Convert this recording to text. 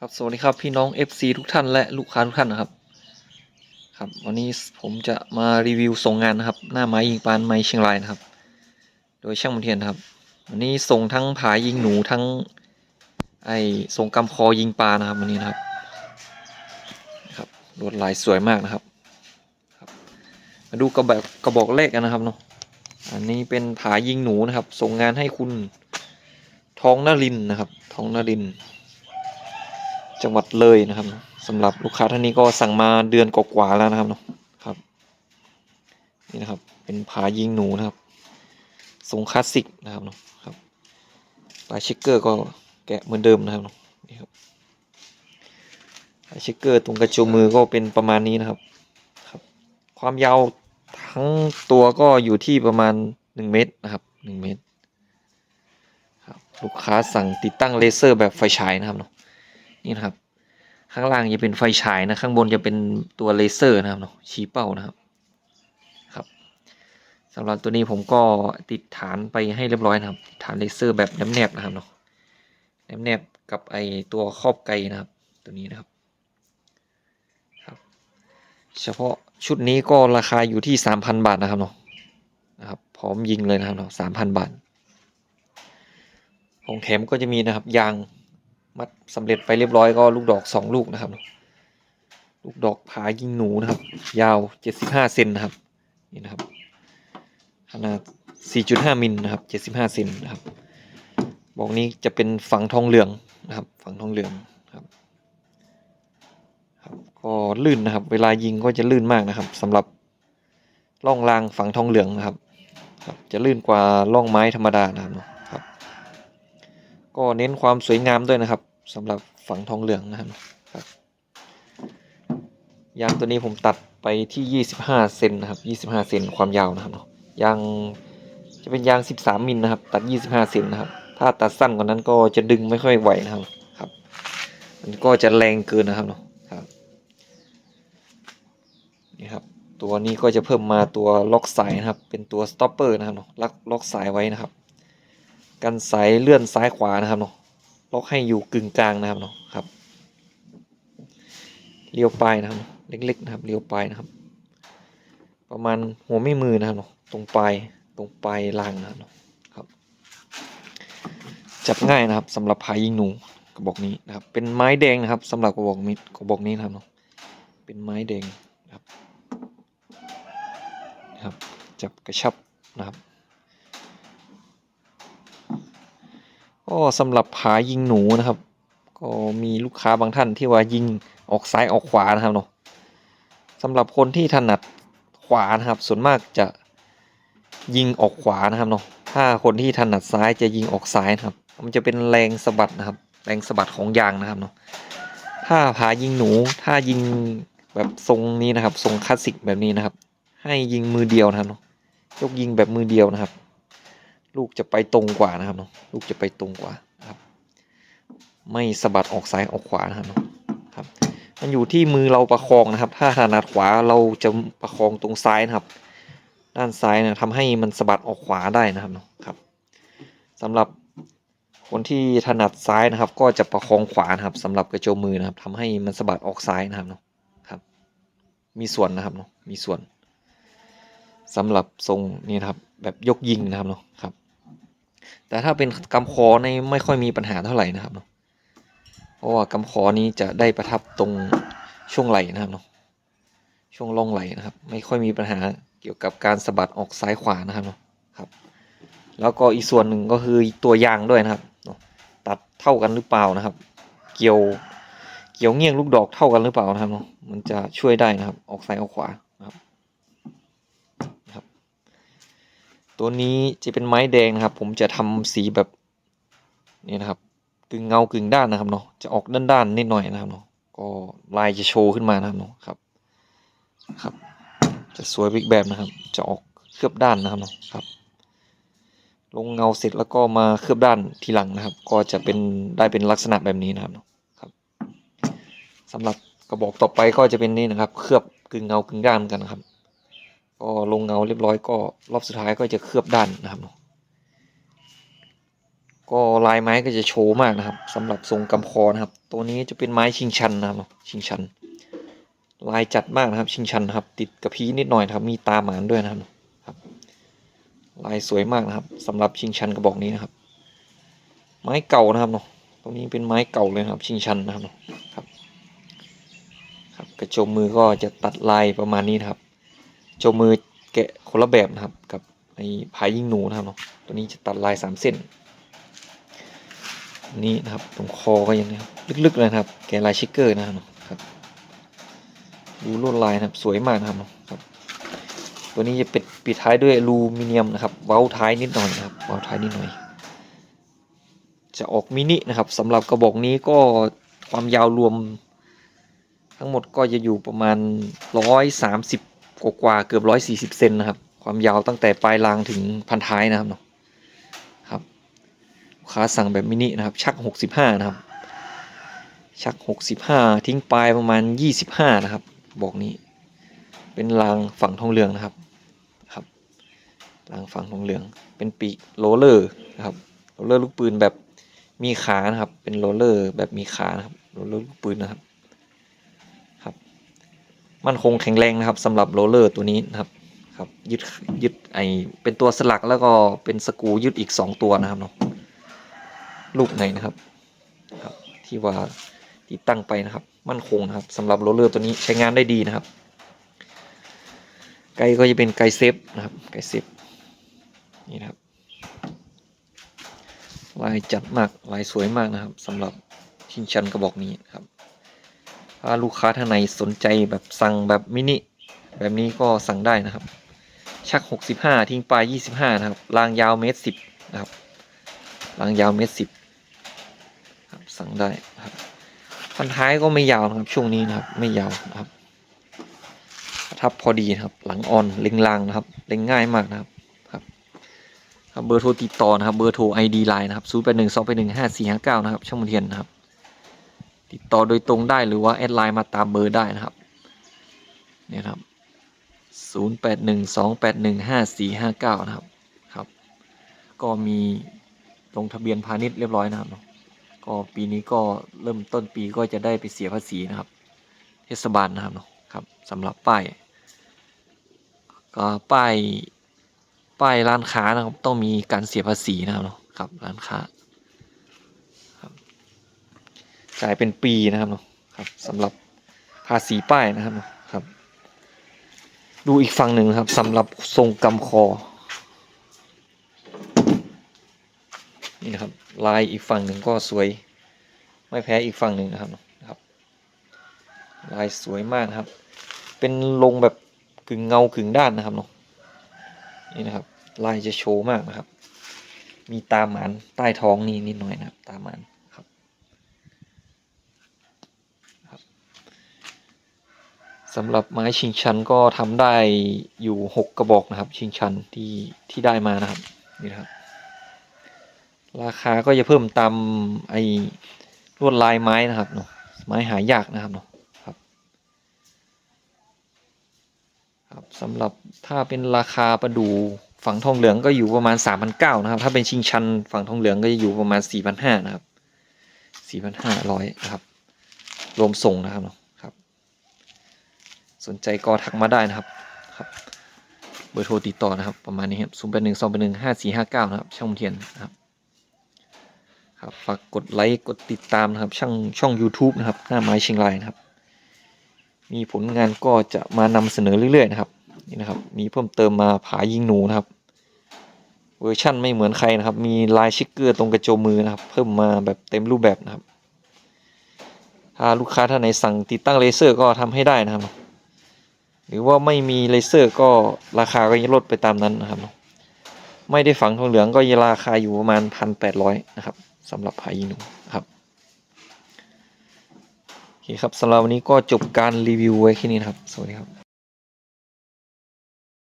ครับสวัสดีครับพี่น้อง FC ทุกท่านและลูกค้าทุกท่านนะครับ ครับวันนี้ผมจะมารีวิวส่งงานนะครับ หน้าไม้ยิงปานไม้เชียงรายนะครับ โดยช่างมนเทียนครับ วันนี้ส่งทั้งผายิงหนูทั้ง ไอส่งกำคอยิงปลานะครับวันนี้นะครับครับลวดลายสวยมากนะครับครับ มาดูกระบอกกระบอกแรกกันนะครับเนาะอันนี้เป็นผายิงหนูนะครับ ส่งงานให้คุณทองนรินนะครับ ทองนรินทร์ จังหวัดเลยนะครับสำหรับลูกค้าท่านนี้ก็สั่งมาเดือนกว่าแล้วนะครับเนาะครับนี่นะครับ เป็นผายิงหนูนะครับทรงคลาสสิกนะครับเนาะครับลายช็คเกอร์ก็แกะเหมือนเดิมนะครับเนาะนี่ครับลายช็คเกอร์ตรงกระจุมมือก็เป็นประมาณนี้นะครับครับ ความยาวทั้งตัวก็อยู่ที่ประมาณหนึ่งเมตรนะครับหนึ่งเมตรครับลูกค้าสั่งติดตั้งเลเซอร์แบบไฟฉายนะครับเนาะ นี่นะครับ ข้างล่างจะเป็นไฟฉายนะข้างบนจะเป็นตัวเลเซอร์นะครับเนาะชี้เป้านะครับครับสำหรับตัวนี้ผมก็ติดฐานไปให้เรียบร้อยนะครับ ฐานเลเซอร์แบบแนบๆนะครับเนาะแนบๆกับไอตัวครอบไกนะครับ ตัวนี้นะครับครับ เฉพาะชุดนี้ก็ราคาอยู่ที่สามพันบาทนะครับเนาะนะครับ พร้อมยิงเลยนะครับเนาะสามพันบาทของแถมก็จะมีนะครับยาง มัดสำเร็จไปเรียบร้อยก็ลูกดอกสองลูกนะครับ ลูกดอกผายิงหนูนะครับ ยาวเจ็ดสิบห้าเซนนะครับนี่นะครับขนาดสี่จุดห้ามิลนะครับเจ็ดสิบห้าเซนนะครับบอกนี้จะเป็นฝังทองเหลืองนะครับ ฝังทองเหลืองครับครับก็ลื่นนะครับ เวลายิงก็จะลื่นมากนะครับสำหรับล่องรางฝังทองเหลืองนะครับครับ จะลื่นกว่าล่องไม้ธรรมดานะครับเนาะครับ ก็เน้นความสวยงามด้วยนะครับสำหรับฝังทองเหลืองนะครับยางตัวนี้ผมตัดไปที่ 25 เซนนะครับ 25 เซนความยาวนะครับเนาะยางจะเป็นยาง 13 มิลนะครับ ตัด 25 เซนนะครับ ถ้าตัดสั้นกว่านั้นก็จะดึงไม่ค่อยไหวนะครับครับ มันก็จะแรงเกินนะครับเนาะครับนี่ครับ ตัวนี้ก็จะเพิ่มมาตัวล็อกสายนะครับ เป็นตัวสต็อปเปอร์นะครับเนาะล็อกล็อกสายไว้นะครับ กันสายเลื่อนซ้ายขวานะครับเนาะล็อกให้อยู่กึ่งกลางนะครับเนาะครับเลี้ยวปลายนะครับเล็กๆนะครับเลี้ยวปลายนะครับ ประมาณหัวไม่มือนะครับเนาะตรงปลายตรงปลายล่างนะครับเนาะครับ จับง่ายนะครับสำหรับพายิงหนูกระบอกนี้นะครับ เป็นไม้แดงนะครับสำหรับกระบอกมิดกระบอกนี้นะครับเนาะเป็นไม้แดงครับนะครับ จับกระชับนะครับ ก็สำหรับผายิงหนูนะครับ ก็มีลูกค้าบางท่านที่ว่ายิงออกซ้ายออกขวานะครับเนาะสำหรับคนที่ถนัดขวานะครับ ส่วนมากจะยิงออกขวานะครับเนาะถ้าคนที่ถนัดซ้ายจะยิงออกซ้ายนะครับ มันจะเป็นแรงสะบัดนะครับ แรงสะบัดของยางนะครับเนาะถ้าผายิงหนู ถ้ายิงแบบทรงนี้นะครับ ทรงคลาสสิกแบบนี้นะครับ ให้ยิงมือเดียวนะครับเนาะยกยิงแบบมือเดียวนะครับ ลูกจะไปตรงกว่านะครับเนาะลูกจะไปตรงกว่านะครับ ไม่สะบัดออกซ้ายออกขวานะครับเนาะครับมันอยู่ที่มือเราประคองนะครับ ถ้าถนัดขวาเราจะประคองตรงซ้ายนะครับ ด้านซ้ายเนี่ยทำให้มันสะบัดออกขวาได้นะครับเนาะครับสำหรับคนที่ถนัดซ้ายนะครับ ก็จะประคองขวานะครับสำหรับกระโจมมือนะครับทำให้มันสะบัดออกซ้ายนะครับเนาะครับ มีส่วนนะครับเนาะมีส่วนสำหรับทรงนี้นะครับ แบบยกยิงนะครับเนาะครับ แต่ถ้าเป็นกำคอในไม่ค่อยมีปัญหาเท่าไหร่นะครับเนาะเพราะว่ากำคอนี้จะได้ประทับตรงช่วงไหล่นะครับเนาะช่วงล่องไหล่นะครับ ไม่ค่อยมีปัญหาเกี่ยวกับการสะบัดออกซ้ายขวานะครับเนาะครับ แล้วก็อีกส่วนหนึ่งก็คือตัวยางด้วยนะครับเนาะตัดเท่ากันหรือเปล่านะครับ เกี่ยวเกี่ยวเงี้ยงลูกดอกเท่ากันหรือเปล่านะครับเนาะมันจะช่วยได้นะครับ ออกซ้ายออกขวานะครับ ตัวนี้จะเป็นไม้แดงนะครับ ผมจะทำสีแบบนี่นะครับกึ่งเงากึ่งด้านนะครับเนาะจะออกด้านๆนิดหน่อยนะครับเนาะก็ลายจะโชว์ขึ้นมานะครับเนาะครับครับ จะสวยอีกแบบนะครับ จะออกเคลือบด้านนะครับเนาะครับ ลงเงาเสร็จแล้วก็มาเคลือบด้านทีหลังนะครับ ก็จะเป็นได้เป็นลักษณะแบบนี้นะครับเนาะครับสำหรับกระบอกต่อไปก็จะเป็นนี่นะครับ เคลือบกึ่งเงากึ่งด้านเหมือนกันนะครับ ก็ลงเงาเรียบร้อยก็รอบสุดท้ายก็จะเคลือบด้านนะครับเนาะก็ลายไม้ก็จะโชว์มากนะครับสำหรับทรงกำคอนะครับ ตัวนี้จะเป็นไม้ชิงชันนะครับเนาะชิงชัน ลายจัดมากนะครับ ชิงชันครับ ติดกระพี้นิดหน่อยนะครับ มีตาหมานด้วยนะครับครับ ลายสวยมากนะครับสำหรับชิงชันกระบอกนี้นะครับ ไม้เก่านะครับเนาะตรงนี้เป็นไม้เก่าเลยนะครับ ชิงชันนะครับเนาะครับครับ กระโจมมือก็จะตัดลายประมาณนี้นะครับ โจมือแกะคนละแบบนะครับ กับไอ้พายยิงหนูนะครับเนาะตัวนี้จะตัดลายสามเส้น นี่นะครับตรงคอก็ยังนะลึกๆเลยครับ แกะลายชิคเกอร์นะครับครับดูลวดลายนะครับสวยมากนะครับครับ ตัวนี้จะปิดปิดท้ายด้วยอลูมิเนียมนะครับ เว้าท้ายนิดหน่อยนะครับเว้าท้ายนิดหน่อย จะออกมินินะครับสำหรับกระบอกนี้ก็ความยาวรวม ทั้งหมดก็จะอยู่ประมาณ130 กว่าเกือบร้อยสี่สิบเซนนะครับ ความยาวตั้งแต่ปลายรางถึงพันท้ายนะครับเนาะครับลูกค้าสั่งแบบมินินะครับชักหกสิบห้านะครับ ชักหกสิบห้าทิ้งปลายประมาณยี่สิบห้านะครับ บอกนี้ เป็นรางฝั่งทองเหลืองนะครับครับรางฝั่งทองเหลือง เป็นปีกโรเลอร์นะครับโรเลอร์ลูกปืนแบบมีขานะครับ เป็นโรเลอร์แบบมีขานะครับโรเลอร์ลูกปืนนะครับ มันคงแข็งแรงนะครับสำหรับโรลเลอร์ตัวนี้นะครับครับยึดยึดไอเป็นตัวสลักแล้วก็เป็นสกูยึดอีก 2 ตัวนะครับเนาะลูกไหนนะครับครับ ที่ว่าที่ตั้งไปนะครับ มั่นคงนะครับสำหรับโรลเลอร์ตัวนี้ใช้งานได้ดีนะครับ ไกก็จะเป็นไกเซฟนะครับไกเซฟนี่นะครับลายจัดมากลายสวยมากนะครับสำหรับชิงชันกระบอกนี้นครับ ถ้าลูกค้าท่านไหนสนใจแบบสั่งแบบมินิแบบนี้ก็สั่งได้นะครับ ชัก 65 ทิ้งปลาย 25 นะครับรางยาวเมตรสินะครับรางยาวเมตรสิครับ สั่งได้ครับพันท้ายก็ไม่ยาวนะครับช่วงนี้นะครับไม่ยาวนะครับทับพอดีนะครับ หลังอ่อนเล็งลางนะครับเล็งง่ายมากนะครับครับครับเบอร์โทรติดต่อนะครับเบอร์โทร ID Line นะครับ0 8 1 2 8 1 5 4 5 9นะครับช่างมนเทียนนะครับ ติดต่อโดยตรงได้หรือว่าแอดไลน์มาตามเบอร์ได้นะครับเนี่ยครับ 0812815459 นะครับครับ ก็มีลงทะเบียนพาณิชย์เรียบร้อยนะครับเนาะก็ปีนี้ก็เริ่มต้นปีก็จะได้ไปเสียภาษีนะครับ เทศบาลนะครับเนาะครับสำหรับป้ายก็ป้ายป้ายร้านค้านะครับต้องมีการเสียภาษีนะครับเนาะครับร้านค้า จ่ายเป็นปีนะครับเนาะครับสำหรับภาษีป้ายนะครับครับ ดูอีกฝั่งหนึ่งครับสำหรับทรงกำคอนี่นะครับลายอีกฝั่งหนึ่งก็สวย ไม่แพ้อีกฝั่งหนึ่งนะครับนะครับ ลายสวยมากนะครับ เป็นลงแบบกึ่งเงากึ่งด้านนะครับเนาะนี่นะครับ ลายจะโชว์มากนะครับ มีตาหมานใต้ท้องนี่นิดหน่อยนะครับ ตาหมานครับ สำหรับไม้ชิงชันก็ทำได้อยู่หกกระบอกนะครับ ชิงชันที่ที่ได้มานะครับนี่นะครับ ราคาก็จะเพิ่มตามไอ้ลวดลายไม้นะครับเนาะไม้หายากนะครับเนาะครับครับสำหรับถ้าเป็นราคาประดูฝั่งทองเหลืองก็อยู่ประมาณ 3 9 0 0นะครับ ถ้าเป็นชิงชันฝั่งทองเหลืองก็จะอยู่ประมาณ4 5 0 0นะครับ4,500นะครับ รวมส่งนะครับเนาะ สนใจก็ทักมาได้นะครับครับ เบอร์โทรติดต่อนะครับ ประมาณนี้ครับ0 8 1 2 8 1 5 4 5 9นะครับ ช่างเทียนนะครับครับฝากกดไลค์กดติดตามนะครับ ช่างช่อง YouTube นะครับ หน้าไม้เชียงรายนะครับ มีผลงานก็จะมานำเสนอเรื่อยๆนะครับนี่นะครับ มีเพิ่มเติมมาผายิงหนูนะครับ เวอร์ชั่นไม่เหมือนใครนะครับ มีลายชิกเกอร์ตรงกระโจมมือนะครับ เพิ่มมาแบบเต็มรูปแบบนะครับ ถ้าลูกค้าท่านไหนสั่งติดตั้งเลเซอร์ก็ทำให้ได้นะครับ หรือว่าไม่มีเลเซอร์ก็ราคาก็จะลดไปตามนั้นนะครับ ไม่ได้ฝังทองเหลืองก็ยังราคาอยู่ประมาณพันแปดร้อยนะครับสำหรับพายิงหนูครับโอเคครับสำหรับวันนี้ก็จบการรีวิวไว้แค่นี้นะครับ สวัสดีครับ